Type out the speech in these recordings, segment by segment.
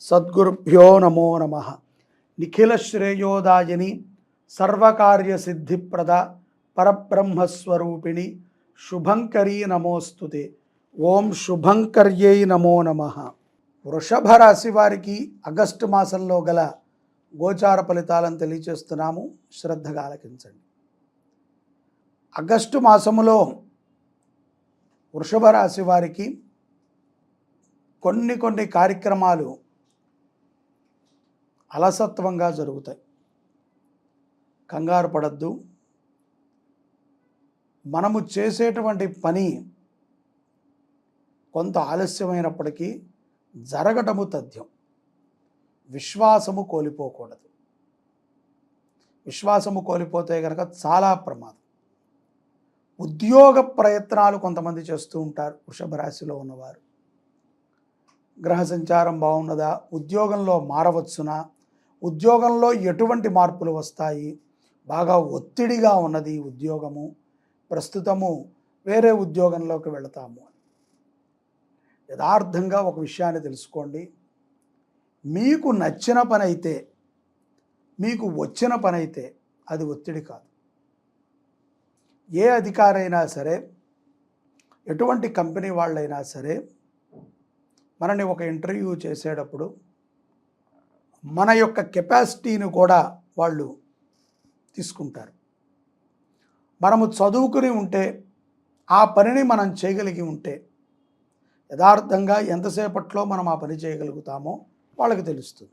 సద్గురుభ్యో నమో నమ. నిఖిల శ్రేయోదాయని సర్వకార్య సిద్ధిప్రద పరబ్రహ్మస్వరూపిణి శుభంకరీ నమోస్తుతే. ఓం శుభంకర్యై నమో నమ. వృషభ రాశి వారికి ఆగస్టు మాసంలో గల గోచార ఫలితాలను తెలియచేస్తున్నాము. శ్రద్ధగా ఆలకించండి. ఆగస్టు మాసములో వృషభ రాశి వారికి కొన్ని కొన్ని కార్యక్రమాలు అలసత్వంగా జరుగుతాయి. కంగారు పడద్దు. మనము చేసేటువంటి పని కొంత ఆలస్యమైనప్పటికీ జరగటము తథ్యం. విశ్వాసము కోల్పోకూడదు. విశ్వాసము కోల్పోతే కనుక చాలా ప్రమాదం. ఉద్యోగ ప్రయత్నాలు కొంతమంది చేస్తూ ఉంటారు. వృషభ రాశిలో ఉన్నవారు. గ్రహ సంచారం బాగున్నదా? ఉద్యోగంలో మారవచ్చునా? ఉద్యోగంలో ఎటువంటి మార్పులు వస్తాయి? బాగా ఒత్తిడిగా ఉన్నది ఉద్యోగము. ప్రస్తుతము వేరే ఉద్యోగంలోకి వెళతాము అని. యథార్థంగా ఒక విషయాన్ని తెలుసుకోండి. మీకు నచ్చిన పని అయితే మీకు వచ్చిన పని అయితే అది ఒత్తిడి కాదు. ఏ అధికారైనా సరే ఎటువంటి కంపెనీ వాళ్ళైనా సరే మనని ఒక ఇంటర్వ్యూ చేసేటప్పుడు మన యొక్క కెపాసిటీని కూడా వాళ్ళు తీసుకుంటారు. మనము చదువుకుని ఉంటే ఆ పనిని మనం చేయగలిగి ఉంటే యథార్థంగా ఎంతసేపట్లో మనం ఆ పని చేయగలుగుతామో వాళ్ళకి తెలుస్తుంది.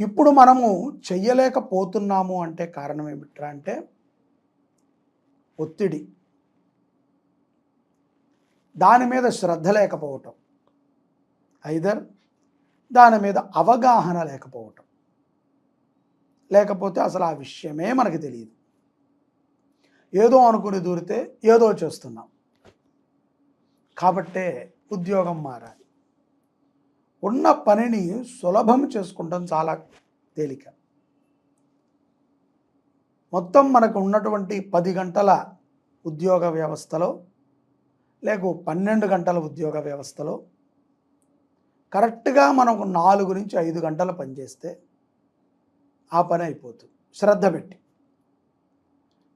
ఇప్పుడు మనము చెయ్యలేకపోతున్నాము అంటే కారణం ఏమిట్రా అంటే ఒత్తిడి. దాని మీద శ్రద్ధ లేకపోవటం. ఐదర్ దాని మీద అవగాహన లేకపోవటం. లేకపోతే అసలు ఆ విషయమే మనకి తెలియదు. ఏదో అనుకుని దూరితే ఏదో చేస్తున్నాం. కాబట్టే ఉద్యోగం మారాలి. ఉన్న పనిని సులభం చేసుకుంటాం చాలా తేలిక. మొత్తం మనకు ఉన్నటువంటి పది గంటల ఉద్యోగ వ్యవస్థలో లేక పన్నెండు గంటల ఉద్యోగ వ్యవస్థలో కరెక్ట్గా మనం నాలుగు నుంచి ఐదు గంటలు పనిచేస్తే ఆ పని అయిపోతుంది. శ్రద్ధ పెట్టి.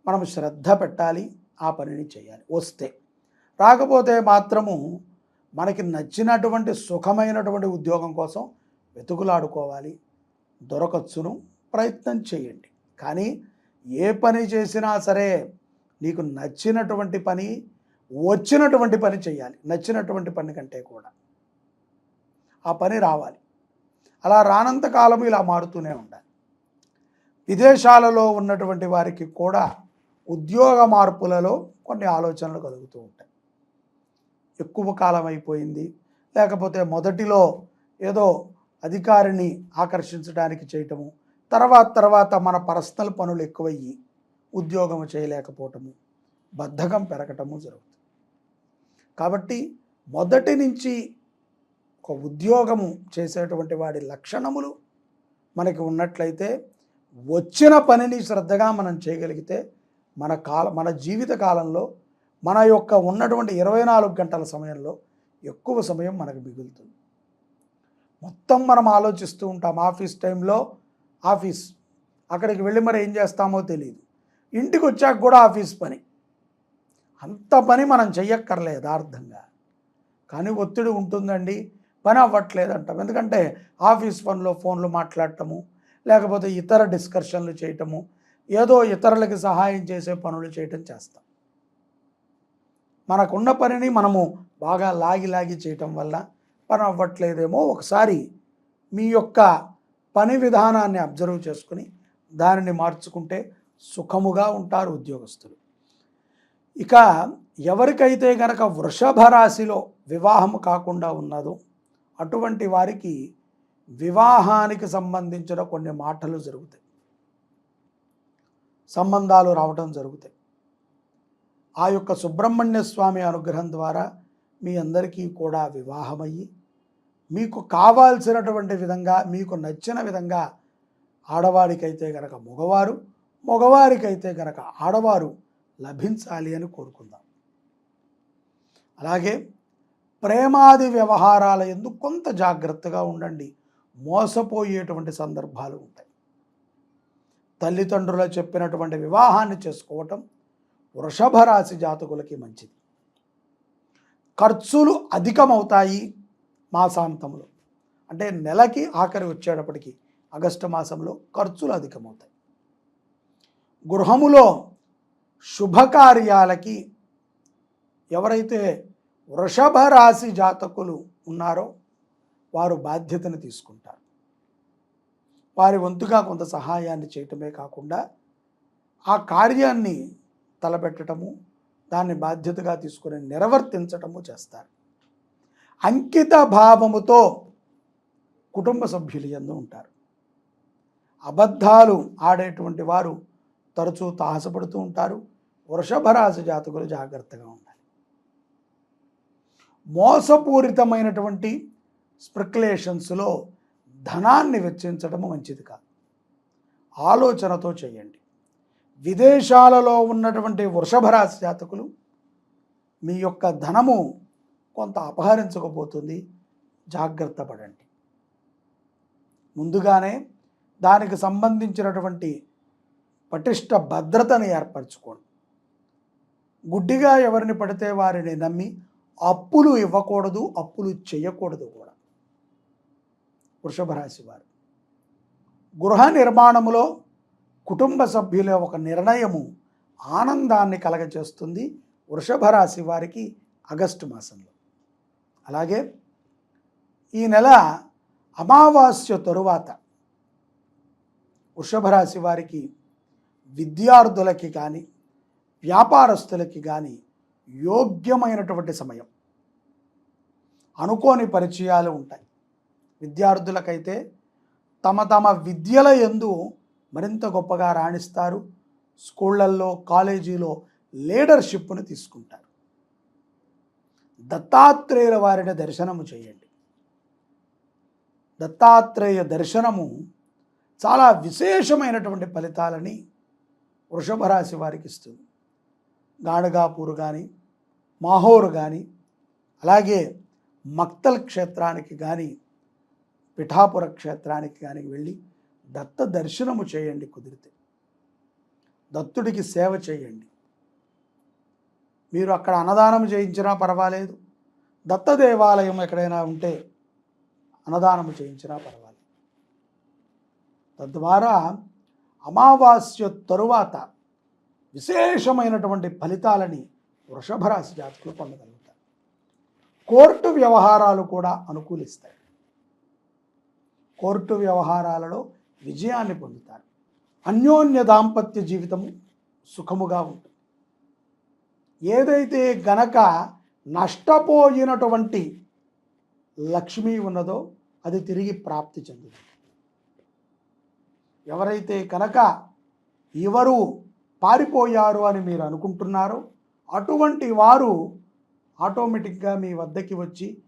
మనం శ్రద్ధ పెట్టాలి ఆ పనిని చేయాలి. వస్తే. రాకపోతే మాత్రము మనకి నచ్చినటువంటి సుఖమైనటువంటి ఉద్యోగం కోసం వెతుకులాడుకోవాలి దొరకచ్చును ప్రయత్నం చేయండి. కానీ ఏ పని చేసినా సరే నీకు నచ్చినటువంటి పని వచ్చినటువంటి పని చేయాలి. నచ్చినటువంటి పని కంటే కూడా. ఆ పని రావాలి. అలా రానంత కాలం ఇలా మారుతూనే ఉండాలి. విదేశాలలో ఉన్నటువంటి వారికి కూడా ఉద్యోగ మార్పులలో కొన్ని ఆలోచనలు కలుగుతూ ఉంటాయి. ఎక్కువ కాలం అయిపోయింది. లేకపోతే మొదటిలో ఏదో అధికారిని ఆకర్షించడానికి చేయటము తర్వాత తర్వాత మన పర్సనల్ పనులు ఎక్కువయ్యి ఉద్యోగం చేయలేకపోవటము బద్ధకం పెరగటము జరుగుతుంది. కాబట్టి మొదటి నుంచి ఒక ఉద్యోగము చేసేటువంటి వాడి లక్షణములు మనకి ఉన్నట్లయితే వచ్చిన పనిని శ్రద్ధగా మనం చేయగలిగితే మన కాల మన జీవిత కాలంలో మన యొక్క ఉన్నటువంటి ఇరవై నాలుగు గంటల సమయంలో ఎక్కువ సమయం మనకు మిగులుతుంది. మొత్తం మనం ఆలోచిస్తూ ఉంటాం ఆఫీస్ టైంలో ఆఫీస్ అక్కడికి వెళ్ళి మరి ఏం చేస్తామో తెలియదు ఇంటికి వచ్చాక కూడా ఆఫీస్ పని. అంత పని మనం చెయ్యక్కర్లేదు యథార్థంగా కానీ ఒత్తిడి ఉంటుందండి. పని అవ్వట్లేదు అంటాం ఎందుకంటే ఆఫీస్ పనిలో ఫోన్లు మాట్లాడటము లేకపోతే ఇతర డిస్కషన్లు చేయటము ఏదో ఇతరులకి సహాయం చేసే పనులు చేయటం చేస్తాం. మనకున్న పనిని మనము బాగా లాగి లాగి చేయటం వల్ల పని అవ్వట్లేదేమో ఒకసారి మీ యొక్క పని విధానాన్ని అబ్జర్వ్ చేసుకుని దానిని మార్చుకుంటే సుఖముగా ఉంటారు ఉద్యోగస్తులు. ఇక ఎవరికైతే గనక వృషభ రాశిలో వివాహం కాకుండా ఉన్నదో అటువంటి వారికి వివాహానికి సంబంధించిన కొన్ని మాటలు జరుగుతాయి. సంబంధాలు రావటం జరుగుతాయి. ఆ యొక్క సుబ్రహ్మణ్య స్వామి అనుగ్రహం ద్వారా మీ అందరికీ కూడా వివాహమయ్యి మీకు కావాల్సినటువంటి విధంగా మీకు నచ్చిన విధంగా ఆడవారికైతే గనక మగవారు మగవారికైతే గనక ఆడవారు లభించాలి అని కోరుకుందాం. అలాగే ప్రేమాది వ్యవహారాల ఎందు కొంత జాగ్రత్తగా ఉండండి. మోసపోయేటువంటి సందర్భాలు ఉంటాయి. తల్లిదండ్రులు చెప్పినటువంటి వివాహాన్ని చేసుకోవటం వృషభ రాశి జాతకులకి మంచిది. ఖర్చులు అధికమవుతాయి మాసాంతంలో. అంటే నెలకి ఆఖరి వచ్చేటప్పటికి ఆగస్టు మాసంలో ఖర్చులు అధికమవుతాయి. గృహములో శుభకార్యాలకి ఎవరైతే వృషభ రాశి జాతకులు ఉన్నారో వారు బాధ్యతను తీసుకుంటారు. వారి వంతుగా కొంత సహాయాన్ని చేయటమే కాకుండా ఆ కార్యాన్ని తలపెట్టడము దాన్ని బాధ్యతగా తీసుకుని నిర్వర్తించటము చేస్తారు. అంకిత భావముతో కుటుంబ సభ్యులు ఎందు ఉంటారు. అబద్ధాలు ఆడేటువంటి వారు తరచూ తాహసపడుతూ ఉంటారు. వృషభరాశి జాతకులు జాగ్రత్తగా ఉండాలి. మోసపూరితమైనటువంటి స్ప్రిక్యులేషన్స్లో ధనాన్ని వెచ్చించడం మంచిది కాదు. ఆలోచనతో చేయండి. విదేశాలలో ఉన్నటువంటి వృషభరాశి జాతకులు మీ యొక్క ధనము కొంత అపహరించకపోతుంది. జాగ్రత్త పడండి. ముందుగానే దానికి సంబంధించినటువంటి పటిష్ట భద్రతను ఏర్పరచుకోండి. గుడ్డిగా ఎవరిని పడితే వారిని నమ్మి అప్పులు ఇవ్వకూడదు అప్పులు చేయకూడదు కూడా. వృషభ రాశి వారు. గృహ నిర్మాణములో కుటుంబ సభ్యుల ఒక నిర్ణయము ఆనందాన్ని కలగజేస్తుంది వృషభ రాశి వారికి ఆగస్టు మాసంలో. అలాగే ఈ నెల అమావాస్య తరువాత వృషభ రాశి వారికి విద్యార్థులకి కానీ వ్యాపారస్తులకి కానీ యోగ్యమైనటువంటి సమయం. అనుకోని పరిచయాలు ఉంటాయి. విద్యార్థులకైతే తమ తమ విద్యల ఎందు మరింత గొప్పగా రాణిస్తారు. స్కూళ్ళల్లో కాలేజీలో లీడర్షిప్ను తీసుకుంటారు. దత్తాత్రేయుల వారిని దర్శనము చేయండి. దత్తాత్రేయ దర్శనము చాలా విశేషమైనటువంటి ఫలితాలని వృషభ రాశి వారికి ఇస్తుంది. గాణగాపూరు కానీ మాహోర్ కానీ అలాగే మక్తల్ క్షేత్రానికి కానీ పిఠాపుర క్షేత్రానికి కానీ వెళ్ళి దత్త దర్శనము చేయండి కుదిరితే. దత్తుడికి సేవ చేయండి. మీరు అక్కడ అన్నదానం చేయించినా పర్వాలేదు. దత్త దేవాలయం ఎక్కడైనా ఉంటే అన్నదానం చేయించినా పర్వాలేదు. తద్వారా అమావాస్య తరువాత విశేషమైనటువంటి ఫలితాలని వృషభ రాశి జాతకులు పొందగలుగుతారు. కోర్టు వ్యవహారాలు కూడా అనుకూలిస్తాయి. కోర్టు వ్యవహారాలలో విజయాన్ని పొందుతారు. అన్యోన్య దాంపత్య జీవితము సుఖముగా ఉంటుంది. ఏదైతే గనక నష్టపోయినటువంటి లక్ష్మి ఉన్నదో అది తిరిగి ప్రాప్తి చెందుతుంది. ఎవరైతే కనుక ఎవరు పారిపోయారు అని మీరు అనుకుంటున్నారో అటువంటి వారు ఆటోమేటిక్గా మీ వద్దకి వచ్చి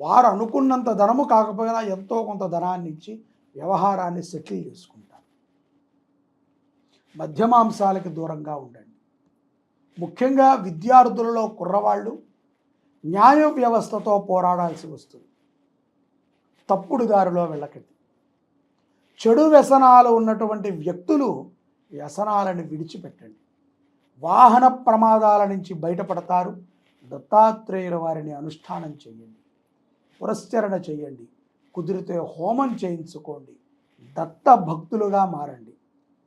వారు అనుకున్నంత ధనము కాకపోయినా ఎంతో కొంత ధనాన్ని ఇచ్చి వ్యవహారాన్ని సెటిల్ చేసుకుంటారు. మధ్యమాంసాలకి దూరంగా ఉండండి. ముఖ్యంగా విద్యార్థులలో కుర్రవాళ్ళు న్యాయ వ్యవస్థతో పోరాడాల్సి వస్తుంది. తప్పుడు దారిలో వెళ్ళకండి. చెడు వ్యసనాలు ఉన్నటువంటి వ్యక్తులు వ్యసనాలను విడిచిపెట్టండి. వాహన ప్రమాదాల నుంచి బయటపడతారు. దత్తాత్రేయుల వారిని అనుష్ఠానం చేయండి. పురస్చరణ చేయండి. కుదిరితే హోమం చేయించుకోండి. దత్త భక్తులుగా మారండి.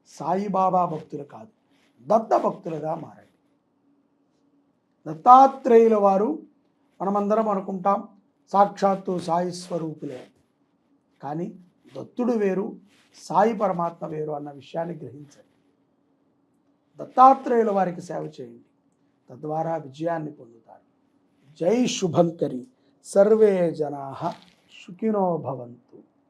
సాయిబాబా భక్తులు కాదు దత్త భక్తులుగా మారండి. దత్తాత్రేయుల వారు మనమందరం అనుకుంటాం సాక్షాత్తు సాయి స్వరూపులే. కానీ దత్తుడు వేరు సాయి పరమాత్మ వేరు అన్న విషయాన్ని గ్రహించండి దత్తాత్రేయుల వారికి సేవ చేయండి. తద్వారా విజయాన్ని పొందుతారు. జై శుభంకరి. సర్వే జనా సుఖినో భవంతు.